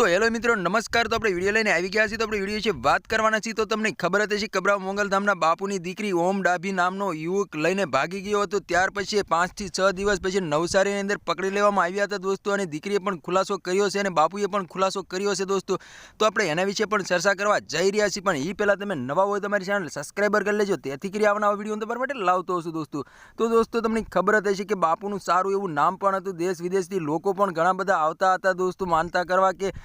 તો હેલો મિત્રો, નમસ્કાર. તો આપણે વીડિયો લઈને આવી ગયા છીએ. તો આપણે વીડિયો વિશે વાત કરવાના છીએ. તો તમને ખબર હતી છે કબરા મોંગલધામના બાપુની દીકરી ઓમ ડાભી નામનો યુવક લઈને ભાગી ગયો હતો. ત્યાર પછી પાંચથી છ દિવસ પછી નવસારીની અંદર પકડી લેવામાં આવ્યા હતા દોસ્તો અને દીકરીએ પણ ખુલાસો કર્યો છે અને બાપુએ પણ ખુલાસો કર્યો છે દોસ્તો. તો આપણે એના વિશે પણ ચર્ચા કરવા જઈ રહ્યા છીએ. પણ એ પહેલાં તમે નવા હોય તમારી ચેનલ સબસ્ક્રાઈબર કરી લેજો. તેથી કરી આવનારા વીડિયો તમારા માટે લાવતો હશું દોસ્તો. તો દોસ્તો તમને ખબર જ હશે કે બાપુનું સારું એવું નામ પણ હતું. દેશ વિદેશથી લોકો પણ ઘણા બધા આવતા હતા દોસ્તો. માનતા કરવા કે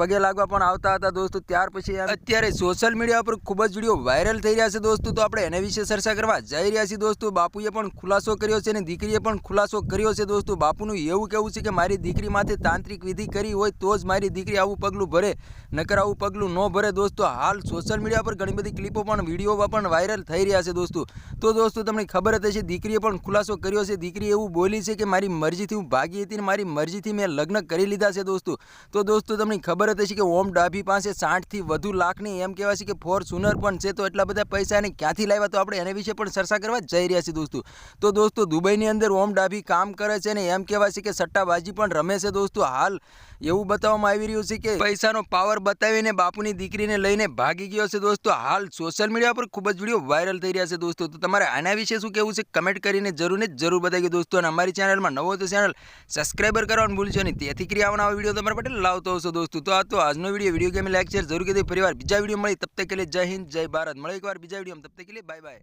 પગે લાગવા પણ આવતા હતા દોસ્તો, ત્યાર પછી અત્યારે સોશિયલ મીડિયા પર ખૂબ જ વીડિયો વાયરલ થઈ રહ્યા છે દોસ્તો, તો આપણે એના વિશે ચર્ચા કરવા જઈ રહ્યા છીએ દોસ્તો. બાપુએ પણ ખુલાસો કર્યો છે અને દીકરીએ પણ ખુલાસો કર્યો છે દોસ્તો. બાપુનું એવું કહેવું છે કે મારી દીકરી માથે તાંત્રિક વિધિ કરી હોય તો જ મારી દીકરી આવું પગલું ભરે, નકર આવું પગલું ન ભરે દોસ્તો. હાલ સોશિયલ મીડિયા પર ઘણી બધી ક્લિપો પણ વીડિયો પણ વાયરલ થઈ રહ્યા છે દોસ્તો. તો દોસ્તો, તમને ખબર હતી હશે, દીકરીએ પણ ખુલાસો કર્યો છે. દીકરી એવું બોલી છે કે મારી મરજીથી હું ભાગી હતી અને મારી મરજીથી મેં લગ્ન કરી લીધા છે દોસ્તો. તો દોસ્તો, તમને ખબર હશે કે ઓમ ડાભી પાસે સાઠથી વધુ લાખની એમ કહેવાય છે કે ફોર્ચ્યુનર પણ છે, તો એટલા બધા પૈસા એને ક્યાંથી લાવ્યા? તો આપણે એના વિશે પણ ચર્ચા કરવા જઈ રહ્યા છીએ દોસ્તો. તો દોસ્તો, દુબઈની અંદર ઓમ ડાભી કામ કરે છે ને એમ કહેવાય છે કે સટ્ટાબાજી પણ રમે છે દોસ્તો. હાલ એવું બતાવવામાં આવી રહ્યું છે કે પૈસાનો પાવર બતાવીને બાપુની દીકરીને લઈને ભાગી ગયો છે દોસ્તો. હાલ સોશિયલ મીડિયા પર ખૂબ જ વીડિયો વાયરલ થઈ રહ્યા છે દોસ્તો. તો તમારે આના વિશે શું કહેવું છે? કમેન્ટ કરીને જરૂર ને જરૂર બતાવી દોસ્તો. અને અમારી ચેનલમાં નવો તો ચેનલ સબસ્ક્રાઈબર કરવાનું ભૂલશો નહીં. તેથી કરી આવવાના વીડિયો તમારા માટે લાવતો હશો દોસ્તો. તો આ તો આજનો વીડિયો વીડિયો ગેમ લેક્ચર જરૂર કીધી ફરી વાર બીજા વીડિયો મળી. તબ તક કે લીએ જય હિન્દ, જય ભારત. મળે એકવાર બીજા વીડિયો તબ તક કે લીએ બાય બાય.